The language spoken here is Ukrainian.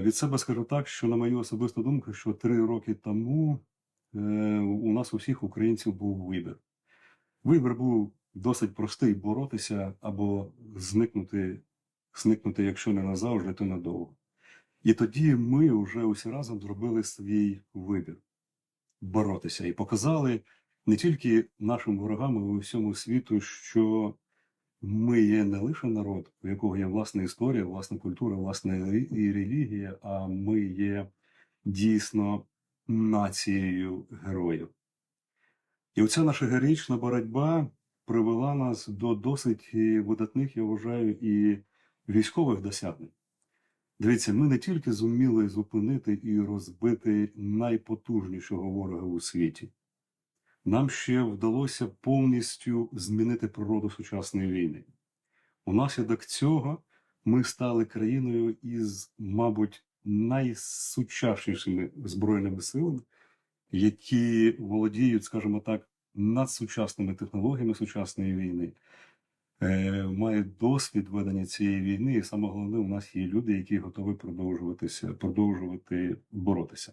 Е, Від себе скажу так, що на мою особисту думку, що три роки тому е, у нас у всіх українців був вибір. Вибір був досить простий боротися або зникнути, зникнути, якщо не назавжди, то надовго. І тоді ми вже усі разом зробили свій вибір боротися і показали не тільки нашим ворогам, а й усьому світу, що ми є не лише народ, у якого є власна історія, власна культура, власна і релігія, а ми є дійсно нацією героїв. І оця наша героїчна боротьба привела нас до досить видатних, я вважаю, і військових досягнень. Дивіться, ми не тільки зуміли зупинити і розбити найпотужнішого ворога у світі, нам ще вдалося повністю змінити природу сучасної війни. Унаслідок цього ми стали країною із, мабуть, найсучаснішими збройними силами, які володіють, скажімо так, надсучасними технологіями сучасної війни, е, мають досвід ведення цієї війни, і саме головне, у нас є люди, які готові продовжуватися, продовжувати боротися.